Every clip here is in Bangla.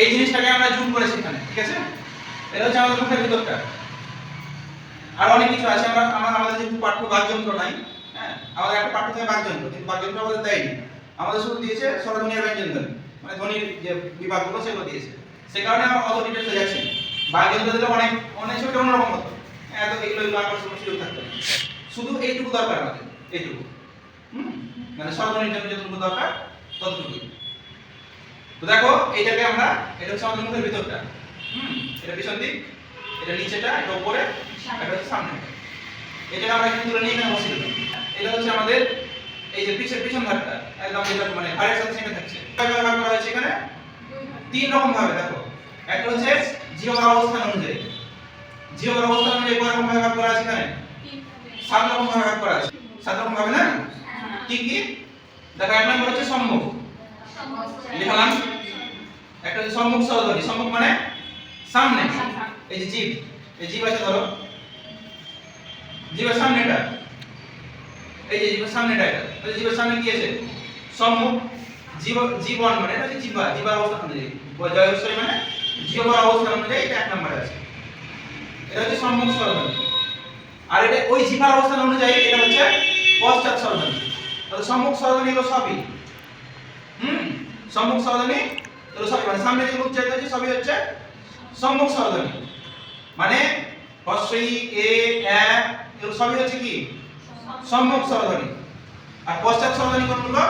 এই জিনিসটাকে আমরা জুম করেছি এখানে ঠিক আছে? এটা হচ্ছে আমাদের মুখের ভিতরটা। আর অনেক কিছু আছে, আমরা আমার আমাদের যেহেতু পাঠ্য বাকযন্ত্র নাই হ্যাঁ? আমাদের একটা পাঠ্য থাকে বাকযন্ত্র কিন্তু বাকযন্ত্র আমাদের দেয়নি। আমাদের শুধু দিয়েছে স্বরধ্বনির ব্যঞ্জন মানে ধ্বনির যে বিভাগগুলো সেগুলো দিয়েছে। সে কারণে আমরা অত ডিটেলসে যাচ্ছি না। বাকযন্ত্র দিলে অনেক অনেক ছোট অন্যরকম হতো। এত এগুলো এগুলো আকর্ষণ সুযোগ থাকতো। শুধু এইটুকু দরকার আমাদের, এইটুকু। মানে স্বরধ্বনির জন্য যতটুকু দরকার, ততটুকুই। তো দেখো এইটাকে আমরা এটা হচ্ছে আমাদের মুখের ভিতরটা। হুম এটা পিছন দিক এটা নিচেটা এটা উপরে এটা হচ্ছে সামনে। এটাকে আমরা এখানে তুলে নিয়ে এখানে বসিয়ে এটা হচ্ছে আমাদের এই যে পিছের পিছন ধারটা একদম যেটা মানে ঘাড়ের সাথে সেটা থাকছে। ভাগ করা হয়েছে এখানে? তিন রকম ভাবে দেখো। একটা হচ্ছে জিওর অবস্থান অনুযায়ী। জিওর অবস্থান অনুযায়ী কয় রকম ভাবে ভাগ করা আছে এখানে? সাত রকম ভাবে ভাগ করা আছে। সাত রকম ভাবে না? কি কি? দেখো এক নম্বর হচ্ছে সম্মুখ লিখলাম একটা হচ্ছে সম্মুখ সহধনী সম্মুখ মানে সামনে। এই যে জীব। এই জীব আছে ধরো। জীবের সামনে এটা। এই যে জীবের সামনেটা এটা তাহলে জীবের সামনে কি আছে? সম্মুখ জীব জীবন মানে এটা হচ্ছে জিবা। জিবার অবস্থান অনুযায়ী। জয়স্বরী মানে জীবর অবস্থান অনুযায়ী এটা এক নম্বরে আছে। এটা হচ্ছে সম্মুখ সরধনী আর এটা ওই জিবার অবস্থান অনুযায়ী এটা হচ্ছে পশ্চাৎ সরধনী তাহলে সম্মুখ সরধনী এগুলো সবই। হুম? সম্মুখ সরধনী এগুলো সবই মানে সামনে যেগুলো উচ্চারিত হচ্ছে, সবই হচ্ছে সম্মুখ সরধনী মানে হস্যই এ এ, এগুলো সবই হচ্ছে কি? সম্মুখ সরধনী আর পশ্চাৎ সরধনী কোনগুলো?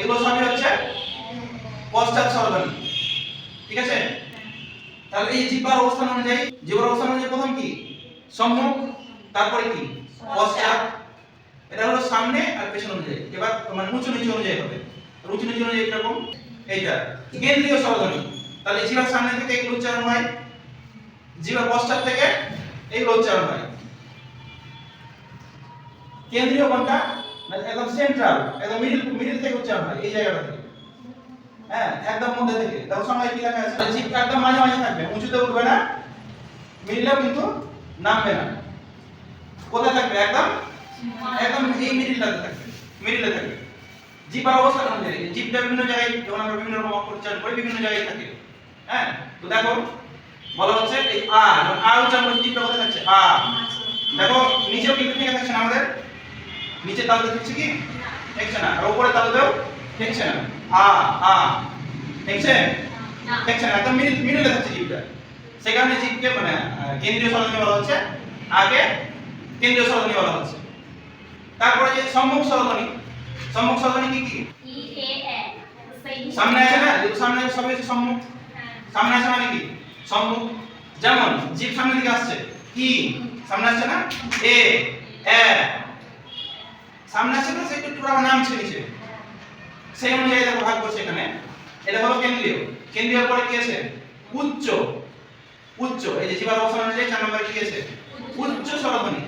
এগুলো সবই হচ্ছে পশ্চাৎ সরধনী ঠিক আছে? তাহলে এই জিহ্বার অবস্থান অনুযায়ী, জিহ্বার অবস্থান অনুযায়ী প্রথম কি? সম্মুখ, তারপরে কি? পশ্চাৎ। এটা হলো সামনে আর পেছন অনুযায়ী। এবার মানে উঁচু নিচু অনুযায়ী হবে। উঁচু নিচু অনুযায়ী কীরকম? এইটা। কেন্দ্রীয় স্বরধ্বনি তাহলে জিহ্বার সামনে থেকে এগুলো উচ্চারণ হয়। জিহ্বার পশ্চাৎ থেকে এগুলো উচ্চারণ হয়। কেন্দ্রীয় কোনটা না একদম সেন্ট্রাল একদম মিডিল মিডিল থেকে উচ্চারণ হয় এই জায়গাটা থেকে। হ্যাঁ একদম মধ্যে থেকে। দেখো সঙ্গে কি লেখা আছে? জিভ একদম মাঝে মাঝে থাকবে। উঁচুতে উঠবে না মিডিলেও কিন্তু নামবে না। কোথায় থাকবে? একদম একদম এই মিডিলটাতে থাকবে। মিডিলে থাকবে। জিপার অবস্থান অনুযায়ী জিপটা বিভিন্ন জায়গায় যখন আমরা বিভিন্ন রকম অক্ষর উচ্চারণ করি, বিভিন্ন জায়গায় থাকে। হ্যাঁ? তো দেখো, বলা হচ্ছে এই আ, যখন আ উচ্চারণ করছি জিপটা কোথায় থাকছে? আ। দেখো, নিচেও কিন্তু ঠিক থাকছে না আমাদের? নিচে তালতে থাকছে কি? থাকছে না। আর উপরে তালতেও থাকছে না। আ আ। থাকছে? থাকছে না। একদম মিডিল, মিডিলে থাকছে জিপটা। সেই কারণে জিপকে মানে কেন্দ্রীয় স্বরধ্বনি বলা হচ্ছে। আগে কেন্দ্রীয় স্বরধ্বনি বলা হচ্ছে। তারপরে যে সম্মুখ স্বরধ্বনি সম্মুখ স্বরধ্বনি কি কি? সামনে আছে না? সামনে আছে, সবই হচ্ছে সম্মুখ। সামনে আছে মানে কি? সম্মুখ। যেমন জিভ সামনের দিকে আসছে। ই সামনে আসছে না? এ এ। সামনে আসছে না? সেটা আবার নামছে নিচে। সেই অনুযায়ী দেখো, ভাগ করছে এখানে। এটা হলো কেন্দ্রীয়। কেন্দ্রীয় পরে কি আছে? উচ্চ। উচ্চ। এই যে জিবার অবস্থান অনুযায়ী চার নম্বরে কি আছে? উচ্চ স্বরধ্বনি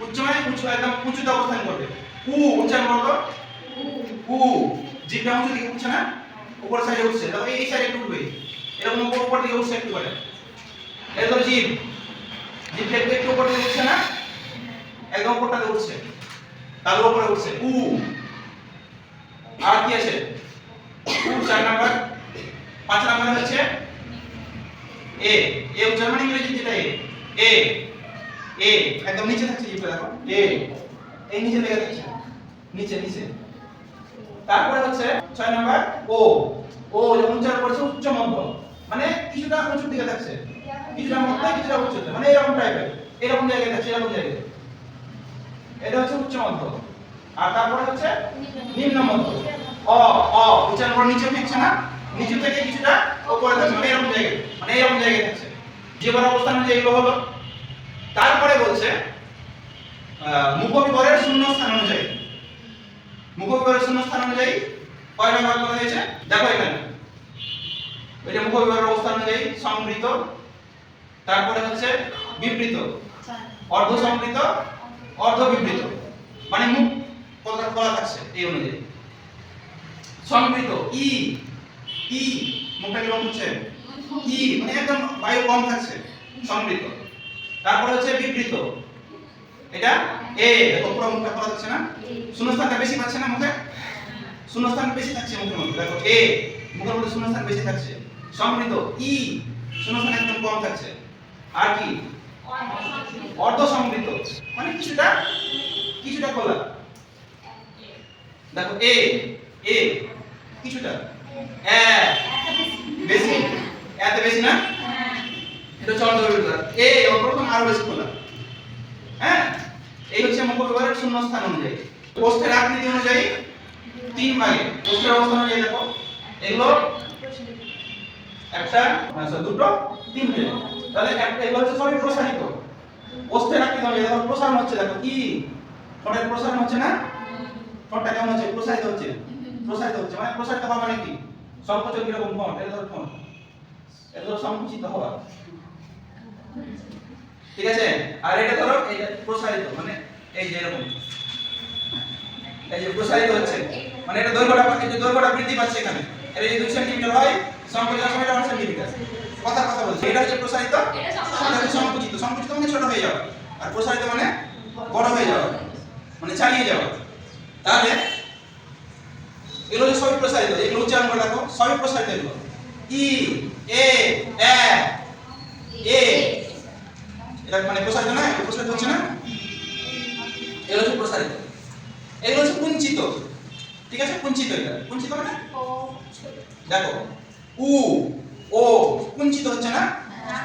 উচ্চ মানে উচ্চ, একদম উঁচুতে অবস্থান করবে। উ উচ্চারণ করো উ জিভটা উঁচু দিকে উঠছে না? উপর সাইডে উঠছে। দেখো, এই সাইডে একটু উঠবে। এরকম উপর উপর দিকে উঠছে একটু করে। এটা ধরো জিভ জিভটা একটু একটু উপর দিকে উঠছে না? একদম উপরটাতে উঠছে। তার উপরে উঠছে। উ। আর কি আছে? উ চার নাম্বার। পাঁচ নাম্বার হচ্ছে এ। এ উচ্চারণ মানে ইংরেজি যেটা এ। এ। এ। একদম নিচে থাকছে জিভটা দেখো। এ। এই নিচে লেগে থাকছে। নিচে নিচে। তারপরে হচ্ছে ছয় নাম্বার, ও। ও যখন উচ্চারণ করছে উচ্চ মধ্য মানে কিছুটা উঁচুর দিকে থাকছে কিছুটা মধ্যে, কিছুটা উচ্চতে। মানে এরকম টাইপের এরকম জায়গায় থাকছে এরকম জায়গায়। এটা হচ্ছে উচ্চ মধ্য আর তারপরে হচ্ছে নিম্ন মধ্য অ অ, উচ্চারণ করে নিচে থাকছে না? নিচে থেকে কিছুটা উপরে থাকছে মানে এরকম জায়গায় মানে এরকম জায়গায় থাকছে জীবন অবস্থান অনুযায়ী এগুলো হলো। তারপরে বলছে মুখবিবরের শূন্য স্থান অনুযায়ী। মুখবিবরের শূন্য স্থান অনুযায়ী কয় ভাগ করা হয়েছে? দেখো এখানে। এটা মুখবিবরের অবস্থান অনুযায়ী সংবৃত তারপরে হচ্ছে বিবৃত। অর্ধ সংবৃত অর্ধ বিবৃত মানে মুখ কথা বলা থাকছে এই অনুযায়ী। সংবৃত ই ই মুখটা কীরকম হচ্ছে? ই মানে একদম বায়ু কম থাকছে সংবৃত তারপরে হচ্ছে বিবৃত। এটা এ দেখো পুরো মুখটা খোলা থাকছে না? শূন্যস্থানটা বেশি পাচ্ছে না মুখে? শূন্যস্থান বেশি থাকছে মুখের মধ্যে। দেখো, এ, মুখের মধ্যে শূন্যস্থান বেশি থাকছে। সমৃদ্ধ, ই, শূন্যস্থান একদম কম থাকছে। আর কি? অর্ধ সমৃদ্ধ মানে কিছুটা কিছুটা খোলা। দেখো, এ এ, কিছুটা। এ, বেশি। এত বেশি না? এটা অর্ধ বিভাগ এ অপ্রথম আরও বেশি খোলা। হ্যাঁ? হচ্ছে মুখ শূন্য স্থান অনুযায়ী। পোস্টের আকৃতি অনুযায়ী তিন ভাগে। পোস্টের অবস্থান অনুযায়ী দেখো। এগুলো একটা আচ্ছা দুটো তিনটে তাহলে একটা এগুলো হচ্ছে সবই প্রসারিত। পোস্টের আকৃতি অনুযায়ী দেখো, প্রসারণ হচ্ছে দেখো কি? ঠোঁটের প্রসারণ হচ্ছে না? ঠোঁটটা কেমন হচ্ছে? প্রসারিত হচ্ছে। প্রসারিত হচ্ছে। মানে প্রসারিত হওয়া মানে কি? সংকোচন কীরকম ঠোঁট এটা ধর ঠোঁট এটা ধরো সংকুচিত হওয়া। ঠিক আছে? আর এটা ধরো, এটা প্রসারিত। মানে এই যে এরকম। এই যে প্রসারিত হচ্ছে। মানে এটা দৈর্ঘ্যটা এই যে দৈর্ঘ্যটা বৃদ্ধি পাচ্ছে এখানে, এটা যদি 2 সেন্টিমিটার হয় সংকোচন সময়টা 1 সেন্টিমিটার কথা কথা বলছি, এটা হচ্ছে প্রসারিত এটা সংকুচিত। সংকুচিত মানে ছোট হয়ে যাওয়া। আর প্রসারিত মানে বড় হয়ে যাওয়া মানে চালিয়ে যাওয়া। তাহলে, এগুলো হচ্ছে সবই প্রসারিত। এগুলো উচ্চারণ করে রাখো, সবই প্রসারিত এগুলো। ই, এ এ এ। এটা মানে প্রসারিত না প্রসারিত হচ্ছে না? এগুলো হচ্ছে প্রসারিত। এগুলো হচ্ছে কুঞ্চিত। ঠিক আছে? কুঞ্চিত এটা। কুঞ্চিত মানে? দেখো উ ও কুঞ্চিত হচ্ছে না?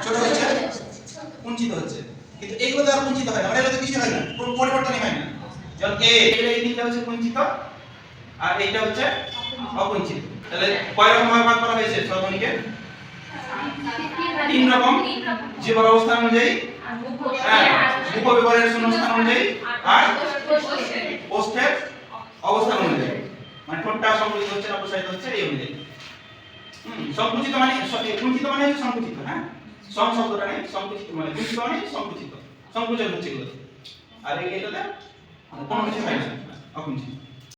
ছোট হচ্ছে? কুঞ্চিত হচ্ছে। কিন্তু এগুলো তো আর কুঞ্চিত হয় না। মানে এগুলো কিছু হয় না? কোনো পরিবর্তনই হয় না। যেমন এ এই তিনটা হচ্ছে কুঞ্চিত আর এইটা হচ্ছে অকুঞ্চিত। তাহলে কয় রকম ভাবে ভাগ করা হয়েছে স্বরধ্বনিকে তিন রকম। জীবন অবস্থান অনুযায়ী উপবিভাগের শূন্যস্থান অনুযায়ী আর পোস্টের অবস্থান অনুযায়ী মানে ঠোঁটটা সংকুচিত হচ্ছে না প্রসারিত হচ্ছে এই অনুযায়ী সংকুচিত মানে কুঞ্চিত মানে সংকুচিত হ্যাঁ সং শব্দটা নেই সংকুচিত মানে কুঞ্চিত মানে সংকুচিত সংকুচন হচ্ছে এগুলো আর এটাতে কোনো কিছু হয় না। অকুঞ্চিত।